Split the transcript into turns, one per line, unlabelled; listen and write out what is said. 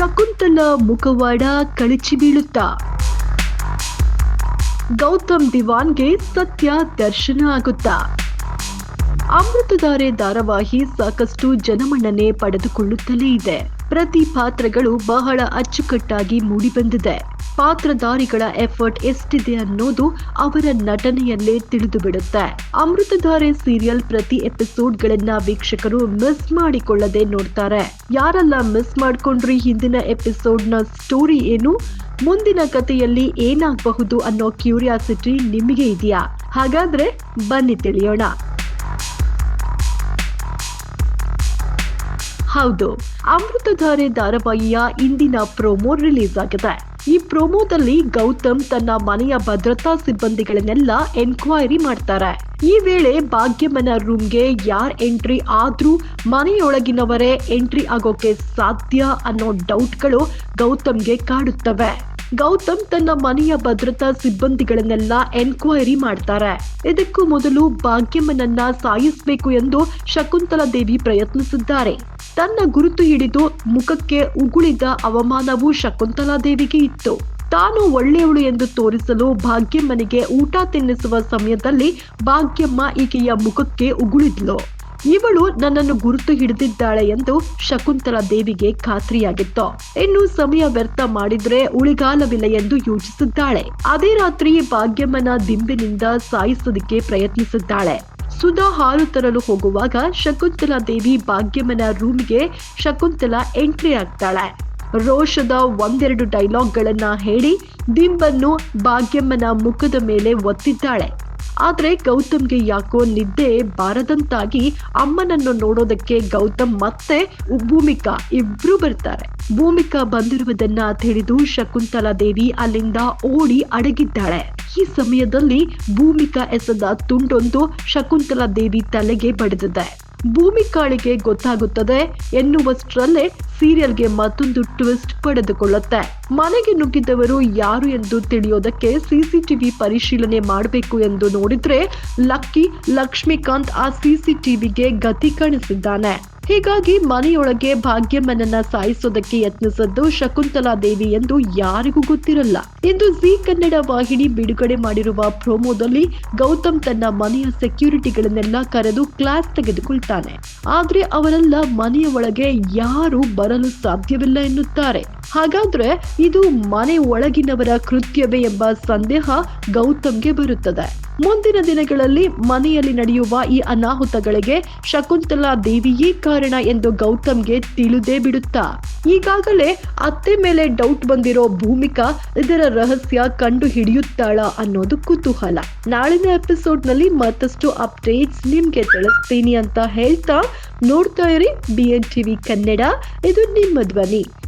ಶಕುಂತಲ ಮುಖವಾಡ ಕಳಚಿ ಬೀಳುತ್ತಾ? ಗೌತಮ್ ದಿವಾನ್ಗೆ ಸತ್ಯ ದರ್ಶನ ಆಗುತ್ತಾ? ಅಮೃತಧಾರೆ ಧಾರಾವಾಹಿ ಸಾಕಷ್ಟು ಜನಮನ್ನಣೆ ಪಡೆದುಕೊಳ್ಳುತ್ತಲೇ ಇದೆ. ಪ್ರತಿ ಪಾತ್ರಗಳು ಬಹಳ ಅಚ್ಚುಕಟ್ಟಾಗಿ ಮೂಡಿಬಂದಿದೆ. ಪಾತ್ರಧಾರಿಗಳ ಎಫರ್ಟ್ ಎಷ್ಟಿದೆ ಅನ್ನೋದು ಅವರ ನಟನೆಯಲ್ಲೇ ತಿಳಿದು ಬಿಡುತ್ತೆ ಅಮೃತಧಾರೆ ಸೀರಿಯಲ್ ಪ್ರತಿ ಎಪಿಸೋಡ್ಗಳನ್ನ ವೀಕ್ಷಕರು ಮಿಸ್ ಮಾಡಿಕೊಳ್ಳದೆ ನೋಡ್ತಾರೆ. ಯಾರೆಲ್ಲ ಮಿಸ್ ಮಾಡ್ಕೊಂಡ್ರಿ ಹಿಂದಿನ ಎಪಿಸೋಡ್ನ ಸ್ಟೋರಿ ಏನು? ಮುಂದಿನ ಕಥೆಯಲ್ಲಿ ಏನಾಗಬಹುದು ಅನ್ನೋ ಕ್ಯೂರಿಯಾಸಿಟಿ ನಿಮಗೆ ಇದೆಯಾ? ಹಾಗಾದ್ರೆ ಬನ್ನಿ ತಿಳಿಯೋಣ. ಹೌದು, ಅಮೃತಧಾರೆ ಧಾರಾವಾಹಿಯ ಇಂದಿನ ಪ್ರೋಮೋ ರಿಲೀಸ್ ಆಗಿದೆ. ಈ ಪ್ರೋಮೋದಲ್ಲಿ ಗೌತಮ್ ತನ್ನ ಮನೆಯ ಭದ್ರತಾ ಸಿಬ್ಬಂದಿಗಳನ್ನೆಲ್ಲ ಎನ್ಕ್ವೈರಿ ಮಾಡ್ತಾರೆ. ಈ ವೇಳೆ ಭಾಗ್ಯಮನ ರೂಮ್ಗೆ ಯಾರ್ ಎಂಟ್ರಿ ಆದ್ರೂ ಮನೆಯೊಳಗಿನವರೇ ಎಂಟ್ರಿ ಆಗೋಕೆ ಸಾಧ್ಯ ಅನ್ನೋ ಡೌಟ್ಗಳು ಗೌತಮ್ಗೆ ಕಾಡುತ್ತವೆ. ಗೌತಮ್ ತನ್ನ ಮನೆಯ ಭದ್ರತಾ ಸಿಬ್ಬಂದಿಗಳನ್ನೆಲ್ಲ ಎನ್ಕ್ವೈರಿ ಮಾಡ್ತಾರೆ. ಇದಕ್ಕೂ ಮೊದಲು ಭಾಗ್ಯಮ್ಮನನ್ನ ಸಾಯಿಸಬೇಕು ಎಂದು ಶಕುಂತಲಾ ದೇವಿ ಪ್ರಯತ್ನಿಸಿದ್ದಾರೆ. ತನ್ನ ಗುರುತು ಹಿಡಿದು ಮುಖಕ್ಕೆ ಉಗುಳಿದ ಅವಮಾನವು ಶಕುಂತಲಾ ದೇವಿಗೆ ಇತ್ತು. ತಾನು ಒಳ್ಳೆಯವಳು ಎಂದು ತೋರಿಸಲು ಭಾಗ್ಯಮ್ಮನಿಗೆ ಊಟ ತಿನ್ನಿಸುವ ಸಮಯದಲ್ಲಿ ಭಾಗ್ಯಮ್ಮ ಈಕೆಯ ಮುಖಕ್ಕೆ ಉಗುಳಿದ್ಲು. ಇವಳು ನನ್ನನ್ನು ಗುರುತು ಹಿಡಿದಿದ್ದಾಳೆ ಎಂದು ಶಕುಂತಲಾ ದೇವಿಗೆ ಖಾತ್ರಿಯಾಗಿತ್ತು. ಇನ್ನು ಸಮಯ ವ್ಯರ್ಥ ಮಾಡಿದ್ರೆ ಉಳಿಗಾಲವಿಲ್ಲ ಎಂದು ಯೋಚಿಸಿದ್ದಾಳೆ. ಅದೇ ರಾತ್ರಿ ಭಾಗ್ಯಮ್ಮನ ದಿಂಬಿನಿಂದ ಸಾಯಿಸೋದಕ್ಕೆ ಪ್ರಯತ್ನಿಸಿದ್ದಾಳೆ. ಸುಧಾ ಹಾಲು ತರಲು ಹೋಗುವಾಗ ಶಕುಂತಲಾ ದೇವಿ ಭಾಗ್ಯಮ್ಮನ ರೂಮ್ಗೆ ಶಕುಂತಲಾ ಎಂಟ್ರಿ ಆಗ್ತಾಳೆ. ರೋಷದ ಒಂದೆರಡು ಡೈಲಾಗ್ಗಳನ್ನ ಹೇಳಿ ದಿಂಬನ್ನು ಭಾಗ್ಯಮ್ಮನ ಮುಖದ ಮೇಲೆ ಒತ್ತಿದ್ದಾಳೆ. ಆದ್ರೆ ಗೌತಮ್ಗೆ ಯಾಕೋ ನಿದ್ದೆ ಬಾರದಂತಾಗಿ ಅಮ್ಮನನ್ನು ನೋಡೋದಕ್ಕೆ ಗೌತಮ್ ಮತ್ತೆ ಭೂಮಿಕಾ ಇಬ್ರು ಬರ್ತಾರೆ. ಭೂಮಿಕಾ ಬಂದಿರುವುದನ್ನ ತಿಳಿದು ಶಕುಂತಲಾ ದೇವಿ ಅಲ್ಲಿಂದ ಓಡಿ ಅಡಗಿದ್ದಾಳೆ. ಈ ಸಮಯದಲ್ಲಿ ಭೂಮಿಕಾ ಎಸೆದ ತುಂಡೊಂದು ಶಕುಂತಲಾ ದೇವಿ ತಲೆಗೆ ಬಡಿದಿದೆ. ಭೂಮಿಕಾಳಿಗೆ ಗೊತ್ತಾಗುತ್ತದೆ ಎನ್ನುವಷ್ಟರಲ್ಲೇ ಸೀರಿಯಲ್ಗೆ ಮತ್ತೊಂದು ಟ್ವಿಸ್ಟ್ ಪಡೆದುಕೊಳ್ಳುತ್ತೆ. ಮನೆಗೆ ನುಗ್ಗಿದ್ದವರು ಯಾರು ಎಂದು ತಿಳಿಯೋದಕ್ಕೆ ಸಿಸಿಟಿವಿ ಪರಿಶೀಲನೆ ಮಾಡಬೇಕು ಎಂದು ನೋಡಿದ್ರೆ ಲಕ್ಕಿ ಲಕ್ಷ್ಮೀಕಾಂತ್ ಆ ಸಿಸಿಟಿವಿಗೆ ಗತಿ ಕಾಣಿಸಿದ್ದಾನೆ. ಹೀಗಾಗಿ ಮನೆಯೊಳಗೆ ಭಾಗ್ಯಮ್ಮನನ್ನ ಸಾಯಿಸೋದಕ್ಕೆ ಯತ್ನಿಸದ್ದು ಶಕುಂತಲಾ ದೇವಿ ಎಂದು ಯಾರಿಗೂ ಗೊತ್ತಿರಲ್ಲ. ಇಂದು ಜೀ ಕನ್ನಡ ವಾಹಿನಿ ಬಿಡುಗಡೆ ಮಾಡಿರುವ ಪ್ರೋಮೋದಲ್ಲಿ ಗೌತಮ್ ತನ್ನ ಮನೆಯ ಸೆಕ್ಯೂರಿಟಿಗಳನ್ನೆಲ್ಲ ಕರೆದು ಕ್ಲಾಸ್ ತೆಗೆದುಕೊಳ್ತಾನೆ. ಆದ್ರೆ ಅವರೆಲ್ಲ ಮನೆಯ ಒಳಗೆ ಯಾರು ಬರಲು ಸಾಧ್ಯವಿಲ್ಲ ಎನ್ನುತ್ತಾರೆ. ಹಾಗಾದ್ರೆ ಇದು ಮನೆ ಒಳಗಿನವರ ಕೃತ್ಯವೇ ಎಂಬ ಸಂದೇಹ ಗೌತಮ್ಗೆ ಬರುತ್ತದೆ. ಮುಂದಿನ ದಿನಗಳಲ್ಲಿ ಮನೆಯಲ್ಲಿ ನಡೆಯುವ ಈ ಅನಾಹುತಗಳಿಗೆ ಶಕುಂತಲಾ ದೇವಿಯೇ ಕಾರಣ ಎಂದು ಗೌತಮ್ಗೆ ತಿಳಿದೇ ಬಿಡುತ್ತಾ. ಈಗಾಗಲೇ ಅತ್ತೆ ಮೇಲೆ ಡೌಟ್ ಬಂದಿರೋ ಭೂಮಿಕಾ ಇದರ ರಹಸ್ಯ ಕಂಡು ಹಿಡಿಯುತ್ತಾಳ ಅನ್ನೋದು ಕುತೂಹಲ. ನಾಳಿನ ಎಪಿಸೋಡ್ನಲ್ಲಿ ಮತ್ತಷ್ಟು ಅಪ್ಡೇಟ್ಸ್ ನಿಮ್ಗೆ ತಿಳಿಸ್ತೀನಿ ಅಂತ ಹೇಳ್ತಾ ನೋಡ್ತಾ ಇರಿ ಬಿ ಎನ್ ಟಿವಿ ಕನ್ನಡ. ಇದು ನಿಮ್ಮ ಧ್ವನಿ.